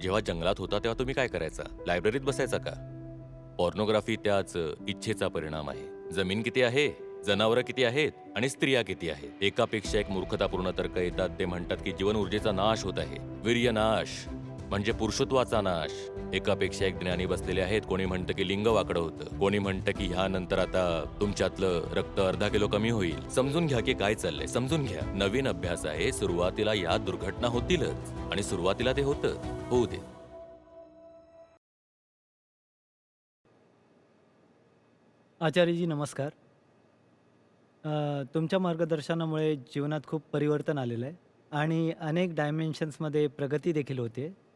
जेव्हा जंगलात होता तेव्हा तुम्ही काय करायचा? लायब्ररीत बसायचा का? पॉर्नोग्राफी त्याच इच्छेचा परिणाम आहे. जमीन किती आहे? जनावरं किती आहेत? आणि स्त्रिया किती आहेत? एकापेक्षा एक मूर्खतापूर्ण तर्क येतात. ते म्हणतात की जीवन ऊर्जेचा नाश होत आहे. वीर्य नाश म्हणजे पुरुषत्वाचा नाश. एकापेक्षा एक ज्ञानी बसलेले आहेत कोणी म्हणतं की लिंग वाकडं होतं कोणी म्हणतं की ह्यानंतर आता तुमच्यातलं रक्त अर्धा किलो कमी होईल. समजून घ्या की काय चाललंय समजून घ्या. नवीन अभ्यास आहे सुरुवातीला या दुर्घटना होतीलच. आणि सुरुवातीला ते होतं. होऊ दे. आचार्यजी नमस्कार. अ, तुमच्या मार्गदर्शनामुळे जीवनात खूप परिवर्तन आलेलं आहे. आणि अनेक डायमेन्शन्समध्ये प्रगती देखील होते.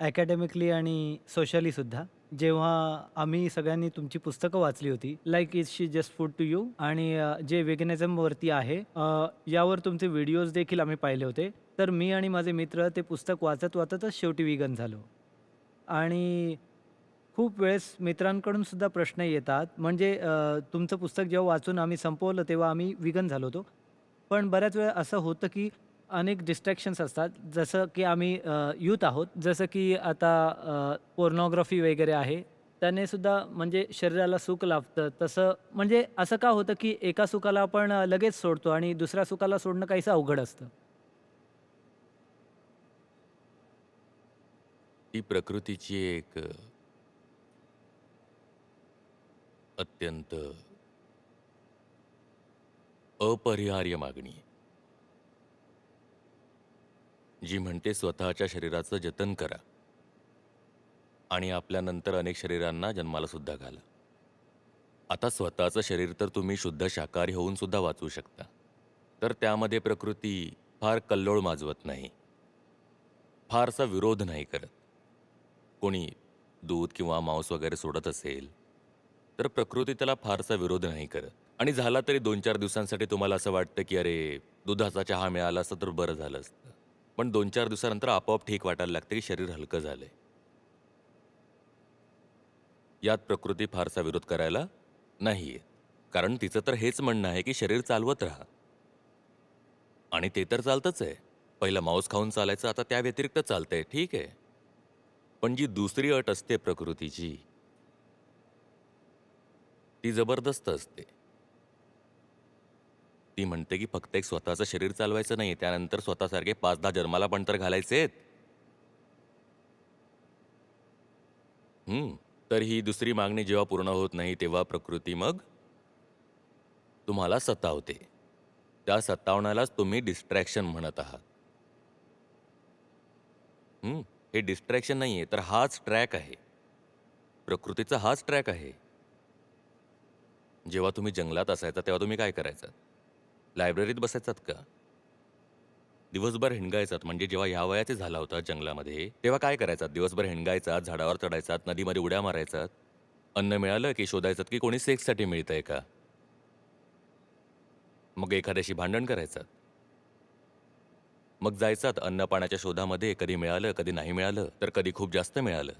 अकॅडमिकली आणि सोशलीसुद्धा जेव्हा आम्ही सगळ्यांनी तुमची पुस्तकं वाचली होती like is she just food to you आणि अ, जे वेगनिझमवरती आहे अ, यावर तुमचे व्हिडिओज देखील आम्ही पाहिले होते. तर मी आणि माझे मित्र ते पुस्तक वाचत वाचतच शेवटी विगन झालो. आणि खूप वेळेस मित्रांकडून सुद्धा प्रश्न येतात. म्हणजे अ, तुमचं पुस्तक जेव्हा वाचून आम्ही संपवलं तेव्हा आम्ही विगन झालो होतो. पण बऱ्याच वेळा असं होतं की अनेक डिस्ट्रॅक्शन्स असतात. जसं की आम्ही यूथ आहोत. जसं की आता पोर्नोग्राफी वगैरे आहे. त्याने सुद्धा म्हणजे शरीराला सुख लाभतं. तसं म्हणजे असं का होतं की एका सुखाला आपण लगेच सोडतो आणि दुसऱ्या सुखाला सोडणं काहीसं अवघड असतं? ती प्रकृतीची एक अत्यंत अपरिहार्य मागणी आहे. जी म्हणते स्वतःच्या शरीराचं जतन करा. आणि आपल्यानंतर अनेक शरीरांना जन्माला सुद्धा घाला. आता स्वतःचं शरीर तर तुम्ही शुद्ध शाकाहारी होऊन सुद्धा वाचवू शकता. तर त्यामध्ये प्रकृती फार कल्लोळ माजवत नाही. फारसा विरोध नाही करत. कोणी दूध किंवा मांस वगैरे सोडत असेल तर प्रकृती त्याला फारसा विरोध नाही करत. आणि झाला तरी दोन चार दिवसांसाठी तुम्हाला असं वाटतं की अरे दुधाचा चहा मिळाला असतं तर बरं झालं असतं. पण दोन चार दिवसानंतर आपोआप ठीक वाटायला लागते की शरीर हलकं झालंय. यात प्रकृती फारसा विरोध करायला नाहीये. कारण तिचं तर हेच म्हणणं आहे की शरीर चालवत राहा. आणि ते तर चालतंच आहे. पहिलं मांस खाऊन चालायचं आता त्या व्यतिरिक्त चालतंय ठीक आहे. पण जी दुसरी अट असते प्रकृतीची ती जबरदस्त असते. ती म्हणते की फक्त एक स्वतःचं शरीर चालवायचं नाही त्यानंतर स्वतःसारखे पाच दहा जन्माला पण तर घालायचेत. हम्म तर ही दुसरी मागणी जेव्हा पूर्ण होत नाही तेव्हा प्रकृती मग तुम्हाला सतावते. त्या सतावण्यालाच तुम्ही डिस्ट्रॅक्शन म्हणत आहात. हे डिस्ट्रॅक्शन नाही आहे तर हाच ट्रॅक आहे. प्रकृतीचा हाच ट्रॅक आहे. जेव्हा तुम्ही जंगलात असायचा तेव्हा तुम्ही काय करायचात लायब्ररीत बसायचात का? दिवसभर हिणगायचात म्हणजे जेव्हा ह्या वयाचे झाला होता जंगलामध्ये तेव्हा काय करायचात? दिवसभर हिंडायचात झाडावर चढायचात नदीमध्ये उड्या मारायचात? अन्न मिळालं की शोधायचात की कोणी सेक्ससाठी मिळतंय का? मग एखाद्याशी भांडण करायचात? मग जायचात अन्न पाण्याच्या शोधामध्ये कधी मिळालं कधी नाही मिळालं तर कधी खूप जास्त मिळालं.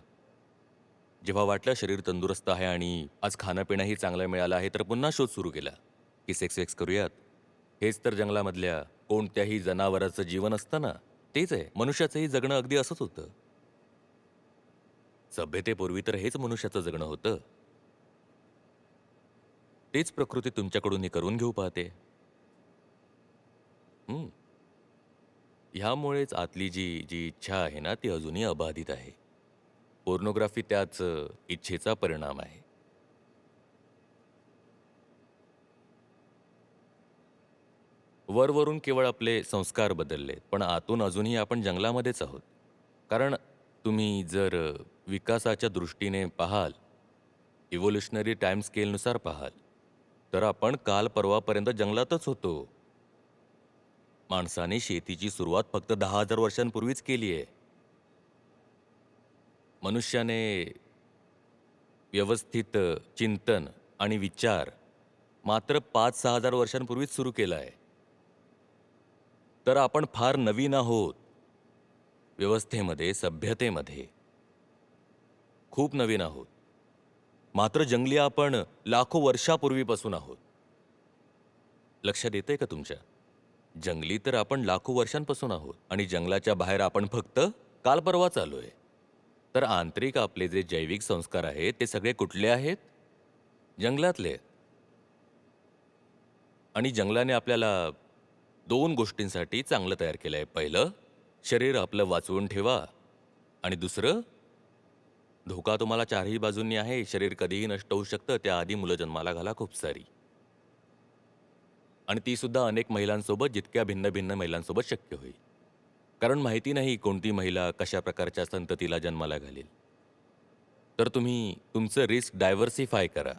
जेव्हा वाटलं शरीर तंदुरुस्त आहे आणि आज खाणं पिणंही चांगलं मिळालं आहे तर पुन्हा शोध सुरू केला की सेक्स वेक्स करूयात? हेच तर जंगलामधल्या कोणत्याही जनावराचं जीवन असतं ना? तेच आहे. मनुष्याचंही जगणं अगदी असंच होतं. सभ्यतेपूर्वी तर हेच मनुष्याचं जगणं होतं. तेच प्रकृती तुमच्याकडून करून घेऊ पाहते. ह्यामुळेच आतली जी जी इच्छा आहे ना ती अजूनही अबाधित आहे. पोर्नोग्राफी त्याच इच्छेचा परिणाम आहे. वरवरून केवळ आपले संस्कार बदलले पण आतून अजूनही आपण जंगलामध्येच आहोत. कारण तुम्ही जर विकासाच्या दृष्टीने पाहाल इव्होल्युशनरी टाईम स्केलनुसार पाहाल तर आपण काल परवापर्यंत जंगलातच होतो. माणसाने शेतीची सुरुवात फक्त दहा हजार वर्षांपूर्वीच केली आहे. मनुष्याने व्यवस्थित चिंतन आणि विचार मात्र पाच सहा हजार वर्षांपूर्वीच सुरू केला आहे. तर आपण फार नवीन आहोत. व्यवस्थेमध्ये सभ्यतेमध्ये. खूप नवीन आहोत. मात्र जंगली आपण लाखो वर्षापूर्वीपासून आहोत. लक्षात येतंय का तुमच्या? जंगली तर आपण लाखो वर्षांपासून आहोत आणि जंगलाच्या बाहेर आपण फक्त काल परवा चालू आहे तर आंतरिक आपले जे जैविक संस्कार आहेत ते सगळे कुठले आहेत? जंगलातले आणि जंगलाने आपल्याला दोन गोष्टींसाठी चांगलं तयार केलं आहे पहिलं शरीर आपलं वाचवून ठेवा. आणि दुसरं धोका तुम्हाला चारही बाजूंनी आहे. शरीर कधीही नष्ट होऊ शकतं. त्याआधी मुलं जन्माला घाला खूप सारी. आणि ती सुद्धा अनेक महिलांसोबत जितक्या भिन्न भिन्न महिलांसोबत शक्य होईल. कारण माहिती नाही कोणती महिला कशा प्रकारच्या संततीला जन्माला घालेल. तर तुम्ही तुमचं रिस्क डायव्हर्सिफाय करा.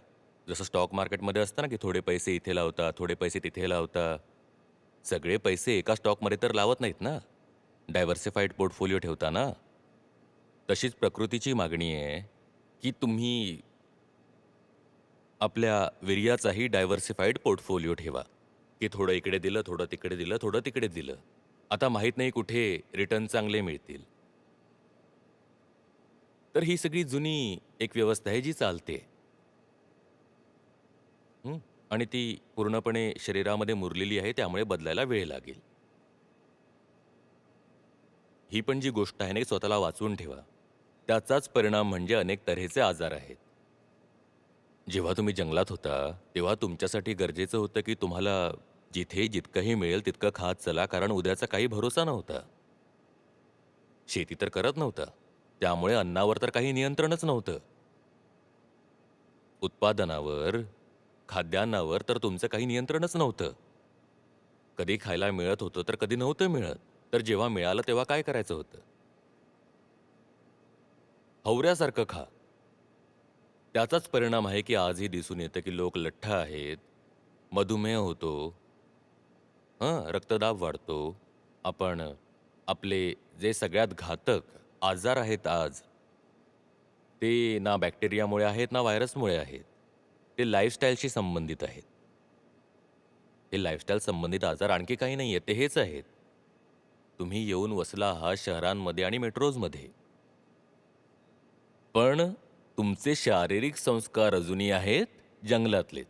जसं स्टॉक मार्केटमध्ये असतं ना की थोडे पैसे इथे लावता थोडे पैसे तिथे लावता. सगळे पैसे एका स्टॉकमध्ये तर लावत नाहीत ना? डायव्हर्सिफाईड पोर्टफोलिओ ठेवताना तशीच प्रकृतीची मागणी आहे की तुम्ही आपल्या वीर्याचाही डायव्हर्सिफाईड पोर्टफोलिओ ठेवा. की थोडं इकडे दिलं थोडं तिकडे दिलं थोडं तिकडे दिलं. आता माहीत नाही कुठे रिटर्न चांगले मिळतील. तर ही सगळी जुनी एक व्यवस्था आहे जी चालते. आणि ती पूर्णपणे शरीरामध्ये मुरलेली आहे त्यामुळे बदलायला वेळ लागेल. ही पण जी गोष्ट आहे ना स्वतःला वाचवून ठेवा. त्याचाच परिणाम म्हणजे अनेक तऱ्हेचे आजार आहेत. जेव्हा तुम्ही जंगलात होता तेव्हा तुमच्यासाठी गरजेचं होतं की तुम्हाला जिथे जितकंही मिळेल तितकं खात चला कारण उद्याचा काही भरोसा नव्हता. शेती तर करत नव्हता. त्यामुळे अन्नावर तर काही नियंत्रणच नव्हतं. उत्पादनावर खाद्यान्नावर तर तुमचं काही नियंत्रणच नव्हतं. कधी खायला मिळत होतं तर कधी नव्हतं मिळत. तर जेव्हा मिळालं तेव्हा काय करायचं होतं? हवऱ्यासारखं खा. त्याचाच परिणाम आहे की आजही दिसून येतं की लोक लठ्ठ आहेत. मधुमेह होतो. हां रक्तदाब वाढतो. आपण आपले जे सगळ्यात घातक आजार आहेत आज ते ना बॅक्टेरियामुळे आहेत ना व्हायरसमुळे आहेत. ते लाईफस्टाईलशी संबंधित आहेत. हे लाईफस्टाईल संबंधित आजार आणखी काही नाही आहेत ते हेच आहेत. तुम्ही येऊन वसला आहात शहरांमध्ये आणि मेट्रोजमध्ये पण तुमचे शारीरिक संस्कार अजूनही आहेत जंगलातलेच.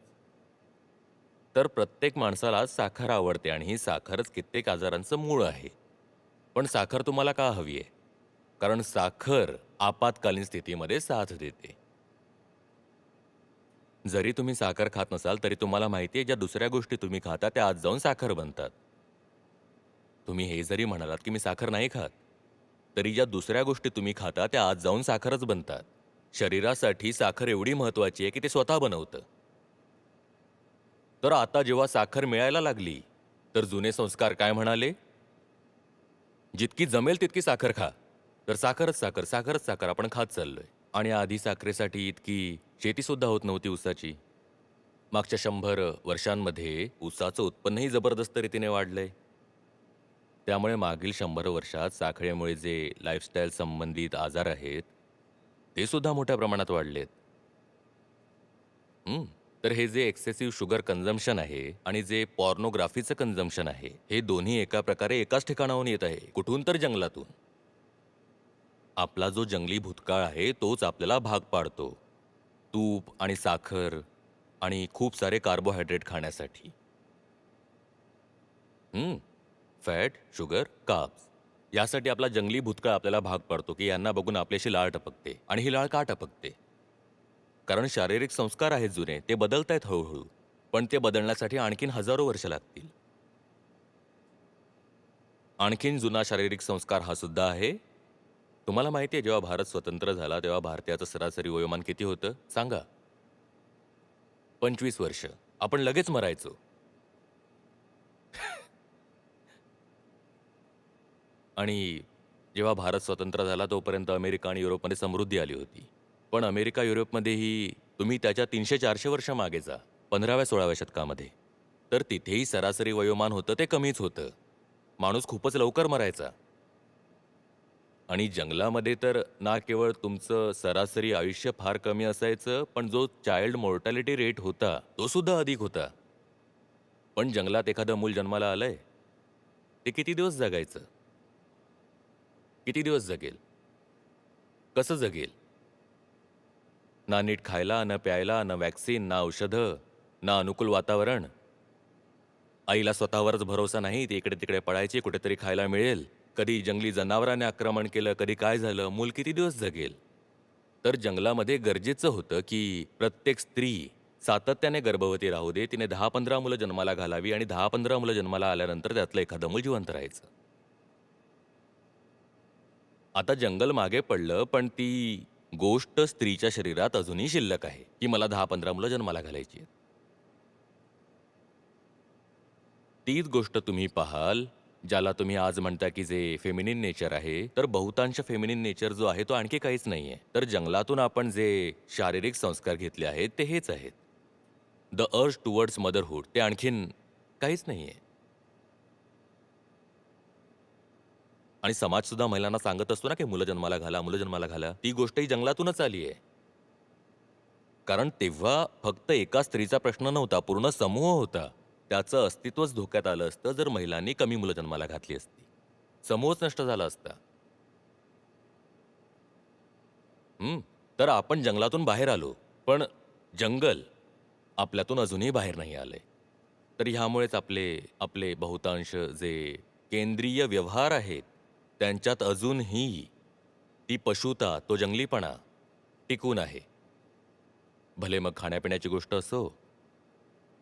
तर प्रत्येक माणसाला साखर आवडते आणि ही साखरच कित्येक आजारांचं मूळ आहे. पण साखर तुम्हाला का हवी आहे? कारण साखर आपत्कालीन स्थितीमध्ये साथ देते. जरी तुम्ही साखर खात नसाल तरी तुम्हाला माहिती आहे ज्या दुसऱ्या गोष्टी तुम्ही खाता त्या आज जाऊन साखर बनतात. तुम्ही हे जरी म्हणालात की मी साखर नाही खात तरी ज्या दुसऱ्या गोष्टी तुम्ही खाता त्या आज जाऊन साखरच बनतात. शरीरासाठी साखर एवढी महत्वाची आहे की ते स्वतः बनवतं. तर आता जेव्हा साखर मिळायला लागली तर जुने संस्कार काय म्हणाले? जितकी जमेल तितकी साखर खा. तर साखरच साखर साखरच साखर आपण खात चाललोय. आणि आधी साखरेसाठी इतकी शेतीसुद्धा होत नव्हती ऊसाची. मागच्या शंभर वर्षांमध्ये ऊसाचं उत्पन्नही जबरदस्त रीतीने वाढलंय. त्यामुळे मागील शंभर वर्षात साखरेमुळे जे लाईफस्टाईल संबंधित आजार आहेत ते सुद्धा मोठ्या प्रमाणात वाढलेत. हं, तर हे जे एक्सेसिव्ह शुगर कन्झम्पशन आहे आणि जे पॉर्नोग्राफीचं कन्झम्पशन आहे हे दोन्ही एका प्रकारे एकाच ठिकाणाहून येत आहे कुठून तर जंगलातून. आपला जो जंगली भूतकाळ आहे तोच आपल्याला भाग पाडतो. तूप आणि साखर आणि खूप सारे कार्बोहायड्रेट खाण्यासाठी. फॅट शुगर काप्स यासाठी आपला जंगली भूतकाळ आपल्याला भाग पाडतो की यांना बघून आपल्याशी लाळ टपकते आणि ही लाळ का टपकते? कारण शारीरिक संस्कार आहेत जुने ते बदलत आहेत हळूहळू पण ते बदलण्यासाठी आणखीन हजारो वर्ष लागतील. आणखीन जुना शारीरिक संस्कार हा सुद्धा आहे. तुम्हाला माहिती आहे जेव्हा भारत स्वतंत्र झाला तेव्हा भारतीयाचं सरासरी वयोमान किती होतं? सांगा. पंचवीस वर्ष. आपण लगेच मरायचो. आणि जेव्हा भारत स्वतंत्र झाला तोपर्यंत अमेरिका आणि युरोपमध्ये समृद्धी आली होती. पण अमेरिका युरोपमध्येही तुम्ही त्याच्या तीनशे चारशे वर्ष मागे जा पंधराव्या सोळाव्या शतकामध्ये. तर तिथेही सरासरी वयोमान होतं ते कमीच होतं. माणूस खूपच लवकर मरायचा. आणि जंगलामध्ये तर ना केवळ तुमचं सरासरी आयुष्य फार कमी असायचं पण जो चाइल्ड मॉर्टॅलिटी रेट होता तो सुद्धा अधिक होता. पण जंगलात एखादं मूल जन्माला आलंय ते किती दिवस जगायचं? किती दिवस जगेल? कसं जगेल? ना नीट खायला ना प्यायला ना वॅक्सिन ना औषधं ना अनुकूल वातावरण. आईला स्वतःवरच भरोसा नाही ती इकडे तिकडे पळायची कुठेतरी खायला मिळेल. कधी जंगली जनावराने आक्रमण केलं कधी काय झालं मूल किती दिवस जगेल तर जंगलामध्ये गरजेचं होतं की प्रत्येक स्त्री सातत्याने गर्भवती राहू दे तिने दहा पंधरा मुलं जन्माला घालावी आणि दहा पंधरा मुलं जन्माला आल्यानंतर त्यातलं एखादं मूल जिवंत राहायचं आता जंगल मागे पडलं पण ती गोष्ट स्त्रीच्या शरीरात अजूनही शिल्लक आहे की मला दहा पंधरा मुलं जन्माला घालायची आहेत. तीच गोष्ट तुम्ही पाहाल ज्याला तुम्ही आज म्हणता की जे फेमिनिन नेचर आहे तर बहुतांश फेमिनिन नेचर जो आहे तो आणखी काहीच नाहीये. तर जंगलातून आपण जे शारीरिक संस्कार घेतले आहेत ते हेच आहेत. द अर्ज टुवर्ड्स मदरहूड ते आणखीन काहीच नाहीये. आणि समाज सुद्धा महिलांना सांगत असतो ना की मुलं जन्माला घाला मुलं जन्माला घाला. ती गोष्टही जंगलातूनच आली आहे. कारण तेव्हा फक्त एका स्त्रीचा प्रश्न नव्हता पूर्ण समूह होता. त्याचं अस्तित्वच धोक्यात आलं असतं जर महिलांनी कमी मुलं जन्माला घातली असती. समूहच नष्ट झाला असता. हं, तर आपण जंगलातून बाहेर आलो पण जंगल आपल्यातून अजूनही बाहेर नाही आले तर ह्यामुळेच आपले आपले बहुतांश जे केंद्रीय व्यवहार आहेत त्यांच्यात अजूनही ती पशुता तो जंगलीपणा टिकून आहे. भले मग खाण्यापिण्याची गोष्ट असो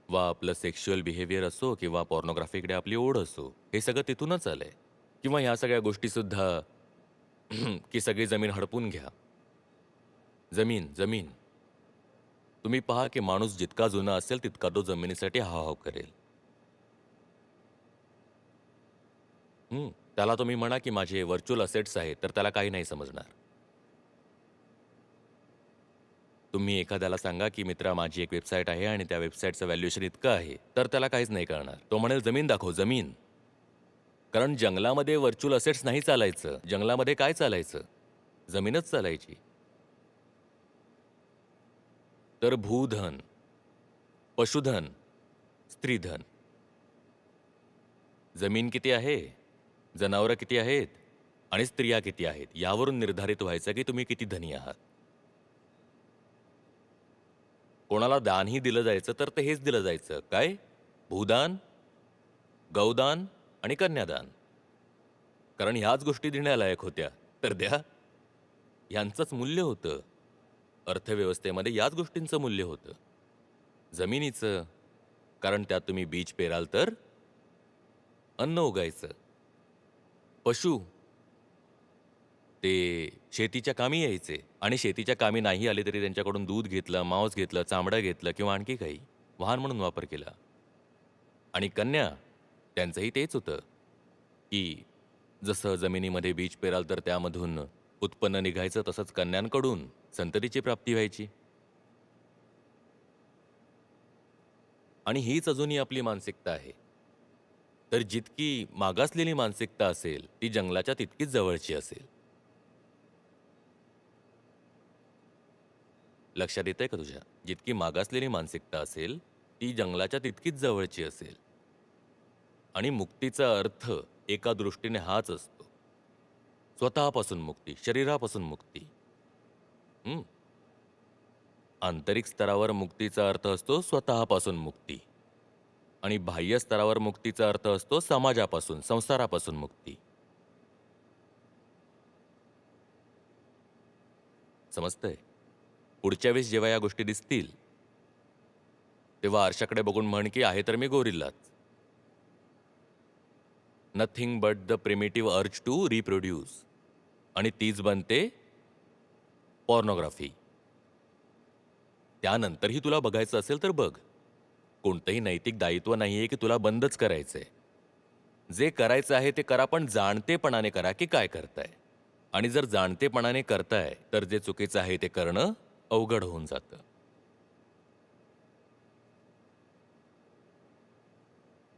वा आपलं सेक्शुअल बिहेवियर असो किंवा पॉर्नोग्राफीकडे आपली ओढ असो हे सगळं तिथूनच आलं आहे किंवा ह्या सगळ्या गोष्टीसुद्धा की सगळी जमीन हडपून घ्या. जमीन जमीन. तुम्ही पहा की माणूस जितका जुना असेल तितका तो जमिनीसाठी हाव करेल. त्याला तुम्ही म्हणा की माझे व्हर्च्युअल असेट्स आहेत तर त्याला काही नाही समजणार. तुम्ही एखाद्याला सांगा की मित्रा माझी एक वेबसाईट आहे आणि त्या वेबसाईटचं व्हॅल्युएशन इतकं आहे. तर त्याला काहीच नाही कळणार. तो म्हणेल जमीन दाखव जमीन. कारण जंगलामध्ये व्हर्च्युअल असेट्स नाही चालायचं. जंगलामध्ये काय चालायचं? जमीनच चालायची. तर भूधन पशुधन स्त्रीधन. जमीन किती आहे? जनावरं किती आहेत? आणि स्त्रिया किती आहेत? यावरून निर्धारित व्हायचं की तुम्ही किती धनी आहात. कोणाला दानही दिलं जायचं तर ते हेच दिलं जायचं. काय? भूदान गौदान आणि कन्यादान. कारण ह्याच गोष्टी देण्यालायक होत्या. तर द्या. ह्यांचंच मूल्य होतं. अर्थव्यवस्थेमध्ये याच गोष्टींचं मूल्य होतं. जमिनीचं कारण त्यात तुम्ही बीज पेराल तर? अन्न उगायचं. पशु ते शेतीच्या कामी यायचे. आणि शेतीच्या कामी नाही आले तरी त्यांच्याकडून दूध घेतलं मांस घेतलं चामडं घेतलं किंवा आणखी काही. वाहन म्हणून वापर केला. आणि कन्या त्यांचंही तेच होतं. की जसं जमिनीमध्ये बीज पेराल तर त्यामधून उत्पन्न निघायचं तसंच कन्यांकडून संततीची प्राप्ती व्हायची. आणि हीच अजूनही आपली मानसिकता आहे. तर जितकी मागासलेली मानसिकता असेल ती जंगलाच्या तितकीच जवळची असेल. लक्षात येत आहे का तुझ्या? जितकी मागासलेली मानसिकता असेल ती जंगलाच्या तितकीच जवळची असेल. आणि मुक्तीचा अर्थ एका दृष्टीने हाच असतो. स्वतःपासून मुक्ती शरीरापासून मुक्ती. आंतरिक स्तरावर मुक्तीचा अर्थ असतो स्वतःपासून मुक्ती. आणि बाह्य स्तरावर मुक्तीचा अर्थ असतो समाजापासून संसारापासून मुक्ती. समजतंय? पुढच्या वेळेस जेव्हा या गोष्टी दिसतील तेव्हा आरशाकडे बघून म्हण की आहे तर मी गोरिल्लाच. Nothing but the primitive urge to reproduce आणि तीच बनते पॉर्नोग्राफी त्यानंतरही तुला बघायचं असेल तर बघ. कोणतंही नैतिक दायित्व नाही आहे की तुला बंदच करायचंय. जे करायचं आहे ते करा पण जाणतेपणाने करा की काय करताय. आणि जर जाणतेपणाने करताय तर जे चुकीचं आहे ते करणं अवघड होऊन जातं.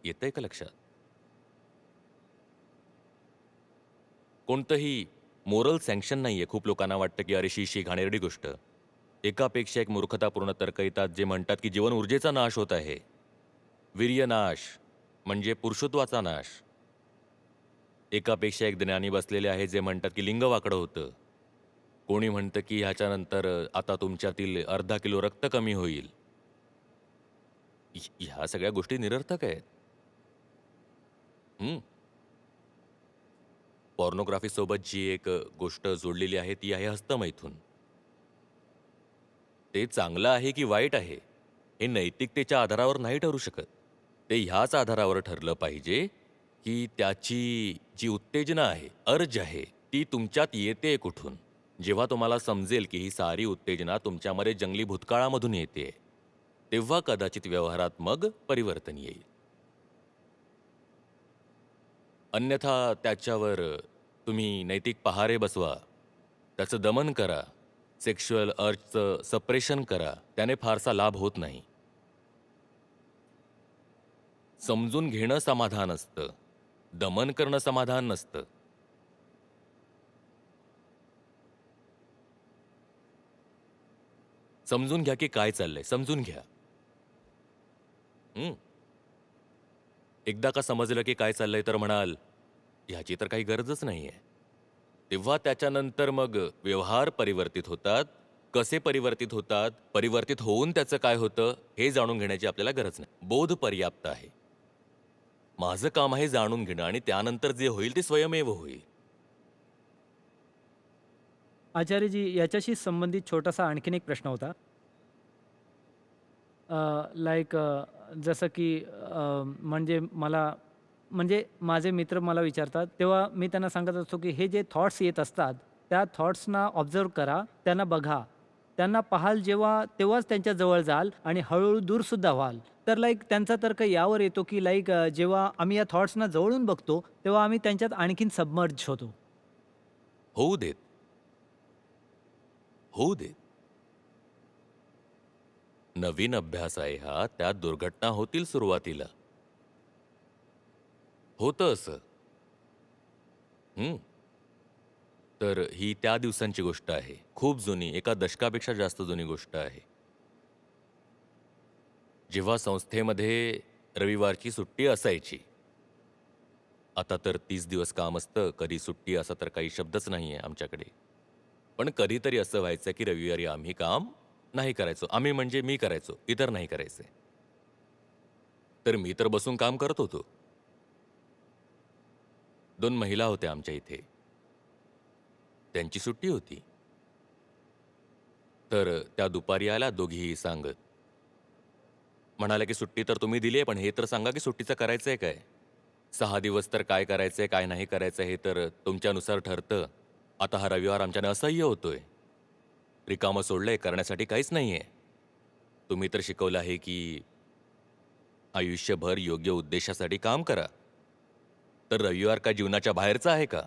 येतंय का लक्षात? कोणतंही मोरल सँक्शन नाहीये. खूप लोकांना वाटतं की अरे शी शी घाणेरडी गोष्ट. एकापेक्षा एक मूर्खतापूर्ण तर्क येतात जे म्हणतात की जीवन ऊर्जेचा नाश होत आहे. वीर्यनाश म्हणजे पुरुषत्वाचा नाश. एकापेक्षा एक ज्ञानी बसलेले आहे जे म्हणतात की लिंग वाकडं होतं. कोणी म्हणतं की ह्याच्यानंतर आता तुमच्यातील अर्धा किलो रक्त कमी होईल. ह्या ह्या सगळ्या गोष्टी निरर्थक आहेत. हं? पॉर्नोग्राफीसोबत जी एक गोष्ट जोडलेली आहे ती आहे हस्तमैथून. ते चांगलं आहे की वाईट आहे हे नैतिकतेच्या आधारावर नाही ठरू शकत. ते ह्याच आधारावर ठरलं पाहिजे की त्याची जी उत्तेजना आहे अर्ज आहे ती तुमच्यात येते कुठून? जेव्हा तुम्हाला समजेल की ही सारी उत्तेजना तुमच्यामध्ये जंगली भूतकाळामधून येते तेव्हा कदाचित व्यवहारात मग परिवर्तन येईल. अन्यथा त्याच्यावर तुम्ही नैतिक पहारे बसवा त्याचं दमन करा सेक्शुअल अर्जचं सप्रेशन करा त्याने फारसा लाभ होत नाही. समजून घेणं समाधान असतं दमन करणं समाधान नसतं. समजून घ्या की काय चाललंय. समजून घ्या. हं? एकदा का समजलं की काय चाललंय तर म्हणाल ह्याची तर काही गरजच नाहीये. तेव्हा त्याच्यानंतर मग व्यवहार परिवर्तित होतात. कसे परिवर्तित होतात? परिवर्तित होऊन त्याचं काय होतं? हे जाणून घेण्याची आपल्याला गरज नाही. बोध पर्याप्त आहे. माझं काम आहे जाणून घेणं आणि त्यानंतर जे होईल ते स्वयमेव होईल. आचार्यजी याच्याशी संबंधित छोटासा आणखीन एक प्रश्न होता. लाईक जसं की अ, म्हणजे मला म्हणजे माझे मित्र मला विचारतात तेव्हा मी त्यांना सांगत असतो की हे जे थॉट्स येत असतात त्या थॉट्सना ऑब्झर्व करा त्यांना बघा. त्यांना पाहाल जेव्हा तेव्हाच त्यांच्या जवळ जाल आणि हळूहळू दूरसुद्धा व्हाल. तर लाईक त्यांचा तर्क यावर येतो की लाईक जेव्हा आम्ही या थॉट्सना जवळून बघतो तेव्हा आम्ही त्यांच्यात आणखीन सबमर्ज होतो. होऊ देत. होऊ देत नवीन अभ्यास आहे हा त्यात दुर्घटना होतील सुरुवातीला. होतं असं. हं. तर ही त्या दिवसांची गोष्ट आहे. खूप जुनी एका दशकापेक्षा जास्त जुनी गोष्ट आहे. जेव्हा संस्थेमध्ये रविवारची सुट्टी असायची. आता तर तीस दिवस काम असतं कधी सुट्टी असा तर काही शब्दच नाही आहे आमच्याकडे. पण कधीतरी असं व्हायचं की रविवारी आम्ही काम नाही करायचो. आम्ही म्हणजे मी करायचो इतर नाही करायचे. तर मी तर बसून काम करत होतो. दोन महिला होत्या आमच्या इथे. त्यांची सुट्टी होती. तर त्या दुपारी आल्या दोघीही सांगत. म्हणाल्या की सुट्टी तर तुम्ही दिली आहे पण हे तर सांगा की सुट्टीचं करायचंय काय? सहा दिवस तर काय करायचंय काय नाही करायचं हे तर तुमच्यानुसार ठरतं. आता हा रविवार आमच्याने असह्य होतोय. रिकामं सोडलंय करण्यासाठी काहीच नाहीये. तुम्ही तर शिकवलं आहे की आयुष्यभर योग्य उद्देशासाठी काम करा. तर रविवार का जीवनाच्या बाहेरचा आहे का?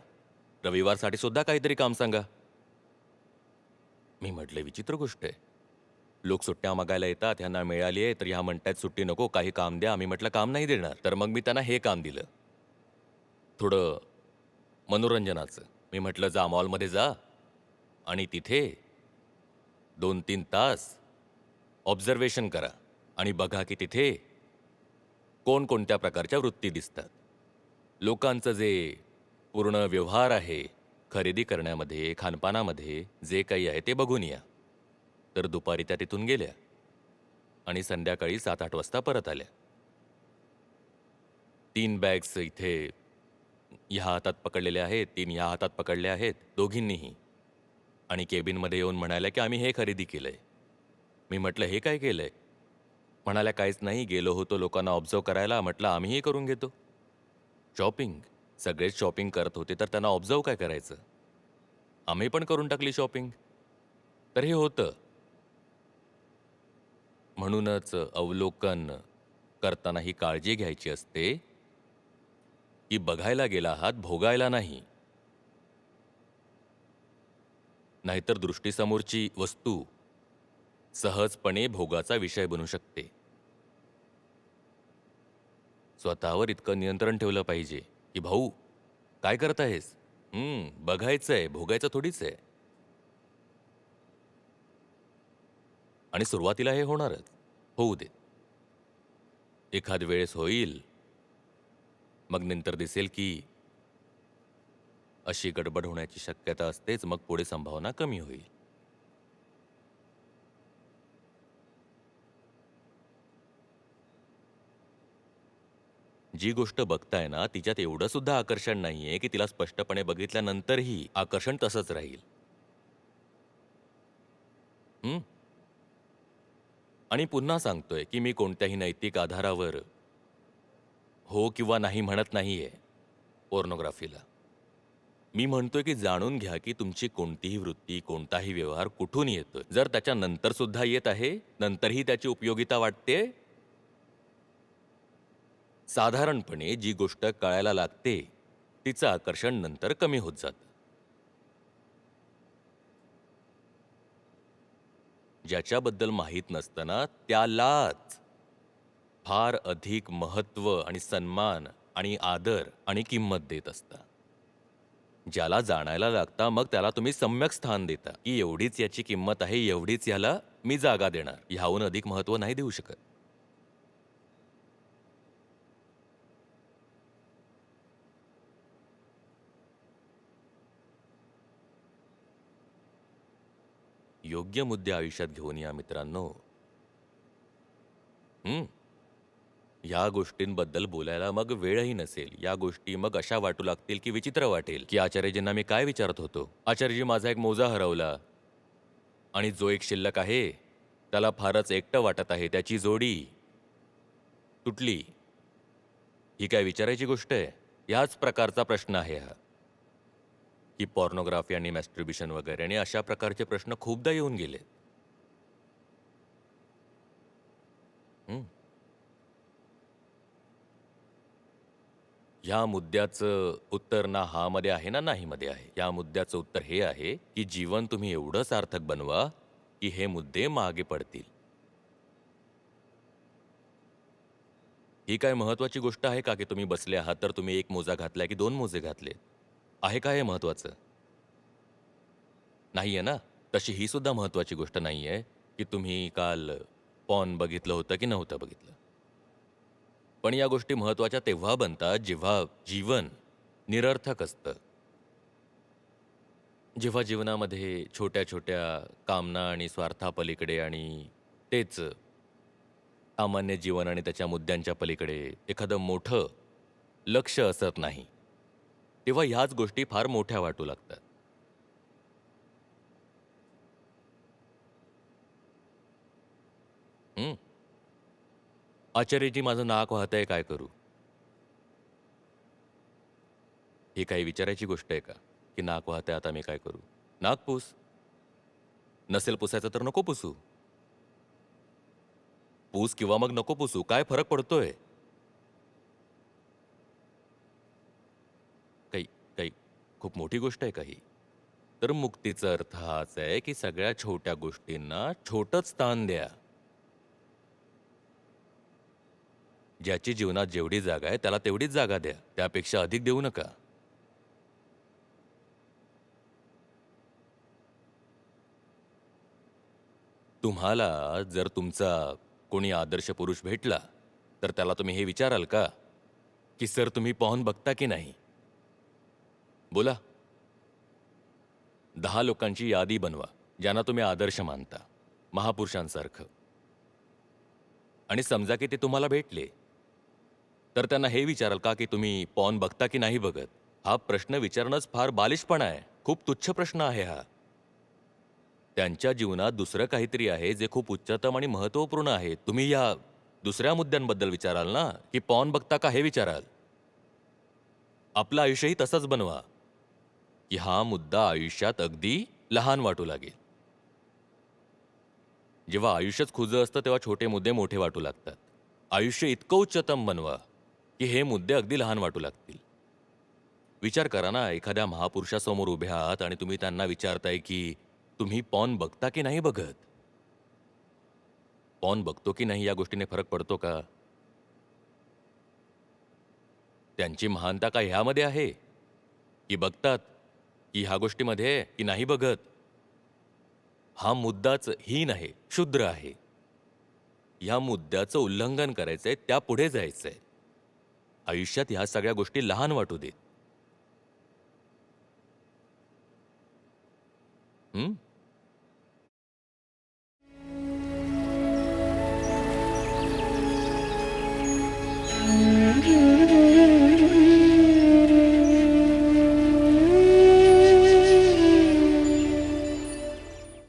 रविवारसाठी सुद्धा काहीतरी काम सांगा. मी म्हटले विचित्र गोष्ट आहे. लोक सुट्ट्या मागायला येतात ह्यांना मिळाली आहे तर ह्या म्हणतायत सुट्टी नको काही काम द्या. आम्ही म्हटलं काम नाही देणार. तर मग मी त्यांना हे काम दिलं. थोडं मनोरंजनाचं. मी म्हटलं जा मॉलमध्ये जा. आणि तिथे दोन तीन तास ऑब्झर्वेशन करा आणि बघा की तिथे कोणकोणत्या प्रकारच्या वृत्ती दिसतात. लोकांचं जे पूर्ण व्यवहार आहे खरेदी करण्यामध्ये खानपानामध्ये जे काही आहे ते बघून या. तर दुपारी त्या तिथून गेल्या आणि संध्याकाळी सात आठ वाजता परत आल्या. तीन बॅग्स इथे ह्या हातात पकडलेले आहेत तीन ह्या हातात पकडले आहेत दोघींनीही. आणि केबिनमध्ये येऊन म्हणाल्या की आम्ही हे खरेदी केलंय. मी म्हटलं हे काय केलं आहे म्हणाल्या काहीच नाही गेलो होतो लोकांना ऑब्झर्व करायला. म्हटलं आम्हीही करून घेतो. शॉपिंग सगळेच शॉपिंग करत होते तर त्यांना ऑब्झर्व काय करायचं? आम्ही पण करून टाकली शॉपिंग तर हे होतं. म्हणूनच अवलोकन करताना ही काळजी घ्यायची असते. की बघायला गेला आहात भोगायला नाही. नाहीतर दृष्टीसमोरची वस्तू सहजपणे भोगाचा विषय बनू शकते. स्वतःवर इतकं नियंत्रण ठेवलं पाहिजे की भाऊ काय करत आहेस हम्म बघायचंय भोगायचं थोडीच आहे. आणि सुरुवातीला हे होणारच. होऊ दे. एखाद वेळेस होईल मग नंतर दिसेल की अशी गडबड होण्याची शक्यता असतेच मग पुढे संभावना कमी होईल जी गोष्ट बघताय ना तिच्यात एवढं सुद्धा आकर्षण नाहीये की तिला स्पष्टपणे बघितल्यानंतरही आकर्षण तसंच राहील हं? आणि पुन्हा सांगतोय की मी कोणत्याही नैतिक आधारावर हो किंवा नाही म्हणत नाहीये पोर्नोग्राफीला. मी म्हणतोय की जाणून घ्या की तुमची कोणतीही वृत्ती कोणताही व्यवहार कुठून येतोय. जर त्याच्या नंतर सुद्धा येत आहे नंतरही त्याची उपयोगिता वाटते? साधारणपणे जी गोष्ट कळायला लागते तिचं आकर्षण नंतर कमी होत जातं. ज्याच्याबद्दल माहीत नसताना त्यालाच फार अधिक महत्त्व आणि सन्मान आणि आदर आणि किंमत देत असता. ज्याला जाणायला लागता मग त्याला तुम्ही सम्यक स्थान देता की एवढीच याची किंमत आहे एवढीच याला मी जागा देणार. ह्याहून अधिक महत्त्व नाही देऊ शकत. योग्य मुद्दे आयुष्यात घेऊन या मित्रांनो. या गोष्टींबद्दल बोलायला मग वेळही नसेल. या गोष्टी मग अशा वाटू लागतील की विचित्र वाटेल. की आचार्यजींना मी काय विचारत होतो? आचार्यजी माझा एक मोजा हरवला. आणि जो एक शिल्लक आहे त्याला फारच एकटं वाटत आहे. त्याची जोडी तुटली. ही काय विचारायची गोष्ट आहे? याच प्रकारचा प्रश्न आहे हा. की पॉर्नोग्राफी आणि मॅस्ट्रिब्युशन वगैरे आणि अशा प्रकारचे प्रश्न खूपदा येऊन गेले ह्या मुद्द्याचं उत्तर ना हा मध्ये आहे ना नाही मध्ये आहे. या मुद्द्याचं उत्तर हे आहे की जीवन तुम्ही एवढं सार्थक बनवा की हे मुद्दे मागे पडतील. ही काय महत्वाची गोष्ट आहे का की तुम्ही बसले आहात? तर तुम्ही एक मोजा घातला की दोन मोजे घातले? आहे का हे महत्वाचं? आहे ना? तशी ही सुद्धा महत्वाची गोष्ट नाही आहे की तुम्ही काल पॉन बघितलं होतं की नव्हतं बघितलं. पण या गोष्टी महत्त्वाच्या तेव्हा बनतात जेव्हा जीवन निरर्थक असतं जेव्हा जीवनामध्ये छोट्या छोट्या कामना आणि स्वार्थापलीकडे आणि तेच सामान्य जीवन आणि त्याच्या मुद्द्यांच्या पलीकडे एखादं मोठं लक्ष असत नाही तेव्हा ह्याच गोष्टी फार मोठ्या वाटू लागतात हं? आचार्यजी माझं नाक वाहतंय काय करू? ही काही विचारायची गोष्ट आहे का? की नाक वाहतंय आता मी काय करू? नाक पूस. नसेल पुसायचं तर नको पुसू. पूस किंवा मग नको पुसू काय फरक पडतोय? काही काही खूप मोठी गोष्ट आहे काही. तर मुक्तीचा अर्थ हाच आहे की सगळ्या छोट्या गोष्टींना छोटंच स्थान द्या. ज्याची जीवनात जेवढी जागा आहे त्याला तेवढीच जागा द्या. त्यापेक्षा अधिक देऊ नका. तुम्हाला जर तुमचा कोणी आदर्श पुरुष भेटला तर त्याला तुम्ही हे विचाराल का? की सर तुम्ही पाहून बघता की नाही? बोला. दहा लोकांची यादी बनवा ज्यांना तुम्ही आदर्श मानता महापुरुषांसारखं. आणि समजा की ते तुम्हाला भेटले तर त्यांना हे विचाराल का की तुम्ही पॉन बघता की नाही बघत? हा प्रश्न विचारणंच फार बालिशपणा आहे. खूप तुच्छ प्रश्न आहे हा. त्यांच्या जीवनात दुसरं काहीतरी आहे जे खूप उच्चतम आणि महत्त्वपूर्ण आहे. तुम्ही या दुसऱ्या मुद्द्यांबद्दल विचाराल ना? की पॉन बघता का हे विचाराल? आपलं आयुष्यही तसंच बनवा. की हा मुद्दा आयुष्यात अगदी लहान वाटू लागेल. जेव्हा आयुष्यच खुजं असतं तेव्हा छोटे मुद्दे मोठे वाटू लागतात. आयुष्य इतकं उच्चतम बनवा. की हे मुद्दे अगदी लहान वाटू लागतील. विचार करा ना एखाद्या महापुरुषासमोर उभे आहात आणि तुम्ही त्यांना विचारताय की तुम्ही पॉन बघता की नाही बघत? पॉन बघतो की नाही या गोष्टीने फरक पडतो का? त्यांची महानता का ह्यामध्ये आहे? की बघतात की ह्या गोष्टीमध्ये की नाही बघत? हा मुद्दाच हीन आहे क्षुद्र आहे. या मुद्द्याचं उल्लंघन करायचंय त्या पुढे जायचंय. आयुष्यात ह्या सगळ्या गोष्टी लहान वाटू देत Mm-hmm.